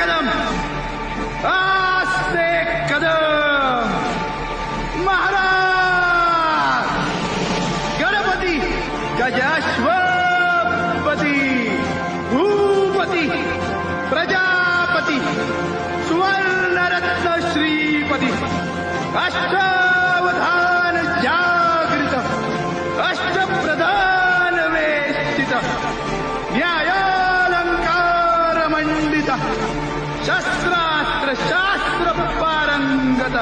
कदम। आस्ते कदम। महाराज, गणपति, गजाश्वपति, भूपति, प्रजापति सुवर्ण रत्न श्रीपति अष्ट जागृत अष्ट प्रधान वेषित न्याय शस्त्रास्त्र शास्त्र पारंगत।